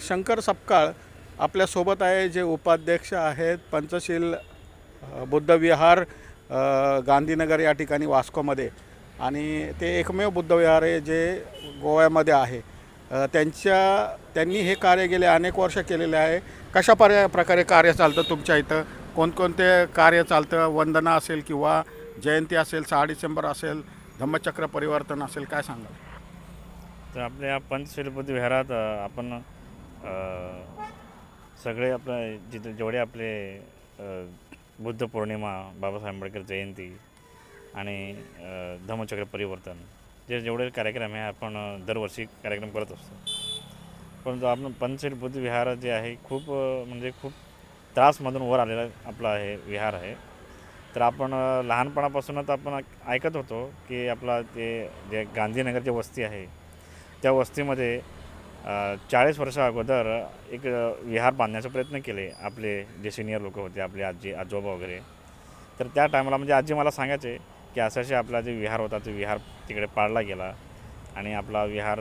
शंकर सपकाळ आपल्यासोबत आहे जे उपाध्यक्ष आहेत पंचशील बुद्धविहार गांधीनगर या ठिकाणी वास्कोमध्ये. आणि ते एकमेव बुद्धविहार आहे जे गोव्यामध्ये आहे. त्यांच्या त्यांनी हे कार्य गेले अनेक वर्ष केलेले आहे. कशा पर्या प्रकारे कार्य चालतं तुमच्या इथं? कोणकोणते कार्य चालतं? वंदना असेल किंवा जयंती असेल सहा डिसेंबर असेल धम्मचक्र परिवर्तन असेल काय सांगाल? तर आपल्या पंचशील विहारात आपण सगळे आपलं जिथे जेवढे आपले बुद्ध पौर्णिमा बाबासाहेब आंबेडकर जयंती आणि धम्मचक्र परिवर्तन जे जेवढे कार्यक्रम आहे आपण दरवर्षी कार्यक्रम करत असतो. परंतु आपण पंचशील बुद्ध विहार जे आहे खूप म्हणजे खूप त्रासमधून वर आलेला आपला हे विहार आहे. तर आपण लहानपणापासूनच आपण ऐकत होतो की आपला ते जे गांधीनगर जे वस्ती आहे त्या वस्तीमध्ये चाळीस वर्षा अगोदर एक विहार बांधण्याचा प्रयत्न केले आपले जे सिनियर लोक होते आपले आजी आजोबा वगैरे. तर त्या टायमाला म्हणजे आजी मला सांगायचे की असं असे आपला जे विहार होता तो विहार तिकडे पाडला गेला आणि आपला विहार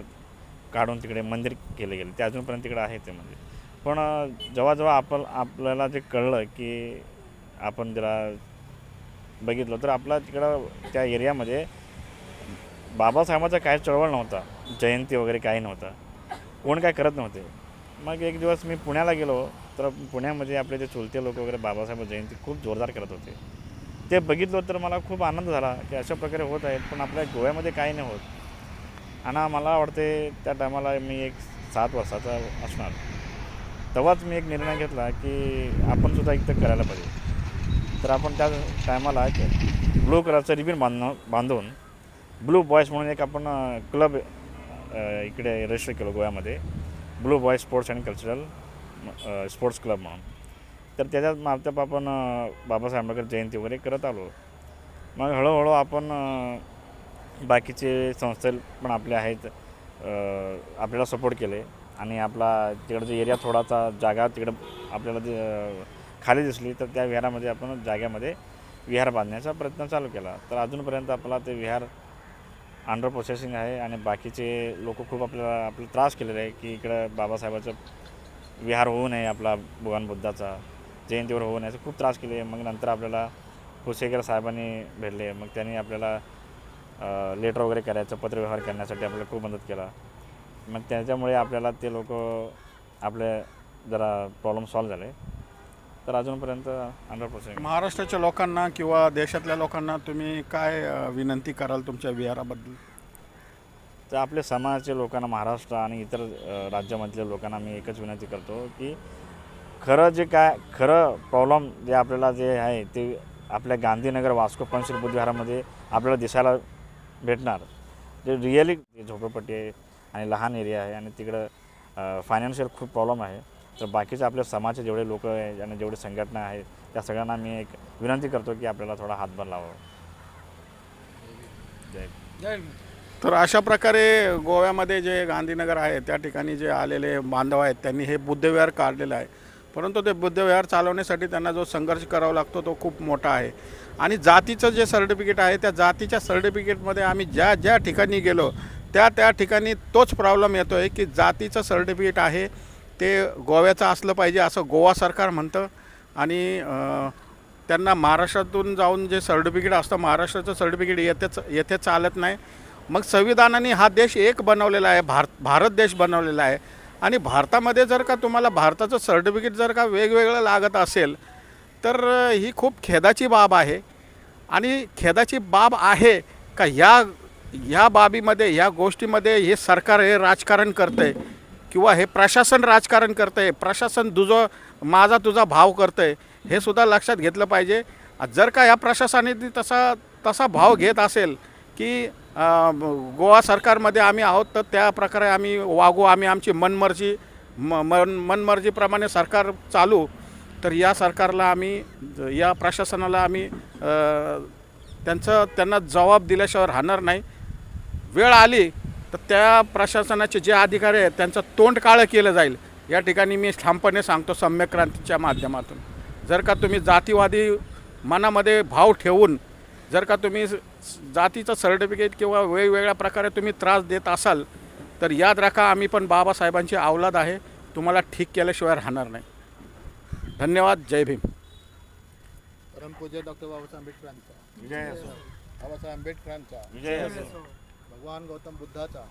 काढून तिकडे मंदिर केले गेले. ते अजूनपर्यंत तिकडे आहे ते मंदिर. पण अ, जेव्हा जेव्हा आपण आपल्याला जे कळलं की आपण जरा बघितलं तर आपला तिकडं त्या एरियामध्ये बाबासाहेबाचा काय चळवळ नव्हता. जयंती वगैरे काही नव्हता. कोण काय करत नव्हते. मग एक दिवस मी पुण्याला गेलो तर पुण्यामध्ये आपले जे चुलते लोक वगैरे बाबासाहेब जयंती खूप जोरदार करत होते. ते बघितलं तर मला खूप आनंद झाला की अशा प्रकारे होत आहेत पण आपल्या गोव्यामध्ये काही नाही होत. आणि मला वाटते त्या टायमाला मी एक सात वर्षाचा असणार. तेव्हाच मी एक निर्णय घेतला की आपण सुद्धा इथं करायला पाहिजे. तर आपण त्या टायमाला ब्लू कलरचं रिबीन बांधणं बांधून ब्लू बॉयज म्हणून एक आपण क्लब इकडे रजिस्टर केलं गोव्यामध्ये blue boy sports and cultural sports club म्हणून. तर त्याच्यात मागच्या आपण बाबासाहेब आंबेडकर जयंती वगैरे करत आलो. मग हळूहळू आपण बाकीचे संस्थे पण आपले आहेत आपल्याला सपोर्ट केले. आणि आपला तिकडं एरिया थोडासा जागा तिकडं आपल्याला जे, खाली दिसली तर त्या विहारामध्ये आपण जाग्यामध्ये विहार बांधण्याचा प्रयत्न चालू केला. तर अजूनपर्यंत आपला ते विहार अंडर प्रोसेसिंग आहे आणि बाकीचे लोक खूप आपल्याला आपला त्रास केलेला आहे की इकडं बाबासाहेबाचं विहार होऊ नये आपला भगवान बुद्धाचा जयंतीवर होऊ नये असं खूप त्रास केले मग नंतर आपल्याला कुसेकर साहेबांनी भेटले. मग त्यांनी आपल्याला लेटर वगैरे करायचं पत्रव्यवहार करण्यासाठी आपल्याला खूप मदत केला. मग त्याच्यामुळे आपल्याला ते लोक आपले जरा प्रॉब्लेम सॉल्व झाले. तर अजूनपर्यंत अंडर प्रोसेसिंग महाराष्ट्राच्या लोकांना किंवा देशातल्या लोकांना तुम्ही काय अ, विनंती कराल तुमच्या विहाराबद्दल? तर आपल्या समाजाच्या लोकांना महाराष्ट्र आणि इतर अ, राज्यामधल्या लोकांना मी एकच विनंती करतो की खरं जे काय खरं प्रॉब्लेम जे आपल्याला जे आहे ते आपल्या गांधीनगर वास्को पंचशील बुद्धविहारामध्ये आपल्याला दिसायला भेटणार. जे रिअली झोपडपट्टी आहे आणि लहान एरिया आहे आणि तिकडं फायनान्शियल खूप प्रॉब्लेम आहे. तर बाकीचे आपल्या समाजाचे जेवढे लोक आहे आणि जेवढे संघटना आहेत त्या सगळ्यांना मी एक विनंती करतो की आपल्याला थोडा हातभार लावावा. जय तर अशा प्रकारे गोव्यामध्ये जे गांधीनगर आहे त्या ठिकाणी जे आलेले बांधव आहेत त्यांनी हे बुद्धविहार काढलेलं आहे. परंतु ते बुद्धविहार चालवण्यासाठी त्यांना जो संघर्ष करावा लागतो तो खूप मोठा आहे. आणि जातीचं जे सर्टिफिकेट आहे त्या जातीच्या सर्टिफिकेटमध्ये आम्ही ज्या ज्या ठिकाणी गेलो त्या त्या ठिकाणी तोच प्रॉब्लेम येतो आहे की जातीचं सर्टिफिकेट आहे ते गोव्याचं असलं पाहिजे असं गोवा सरकार म्हणतं. आणि त्यांना महाराष्ट्रातून जाऊन जे सर्टिफिकेट असतं महाराष्ट्राचं सर्टिफिकेट येतेच येथे चालत नाही. मग संविधानाने हा देश एक बनवलेला आहे भारत भारत देश बनवलेला आहे. आणि भारतामध्ये जर का तुम्हाला भारताचं सर्टिफिकेट जर का वेगवेगळं लागत असेल तर ही खूप खेदाची बाब आहे. आणि खेदाची बाब आहे का ह्या ह्या बाबीमध्ये ह्या गोष्टीमध्ये हे सरकार हे राजकारण करतं आहे किंवा हे प्रशासन राजकारण करतं आहे प्रशासन तुझं माझा तुझा भाव करतं आहे हे सुद्धा लक्षात घेतलं पाहिजे. जर का या प्रशासनाने तसा तसा भाव घेत असेल की गोवा सरकारमध्ये आम्ही आहोत तर त्या प्रकारे आम्ही वागू आम्ही आमची मनमर्जी म मन मनमर्जीप्रमाणे सरकार चालू. तर या सरकारला आम्ही या प्रशासनाला आम्ही त्यांचं त्यांना जबाब दिल्याशिवाय राहणार नाही. वेळ आली तर त्या प्रशासनाचे जे अधिकारी आहेत त्यांचं तोंड काळं केलं जाईल. या ठिकाणी मी ठामपणे सांगतो सम्यक क्रांतीच्या माध्यमातून. जर का तुम्ही जातीवादी मनामध्ये भाव ठेवून जर का तुम्ही जातीचं सर्टिफिकेट किंवा वेगवेगळ्या प्रकारे तुम्ही त्रास देत असाल तर याद राखा आम्ही पण बाबासाहेबांची अवलाद आहे. तुम्हाला ठीक केल्याशिवाय राहणार नाही. धन्यवाद. जय भीम. परमपूज्य डॉक्टर बाबासाहेब आंबेडकरांचा. विजय असो. बाबासाहेब आंबेडकरांचा. विजय असो. भगवान गौतम बुद्धाचा.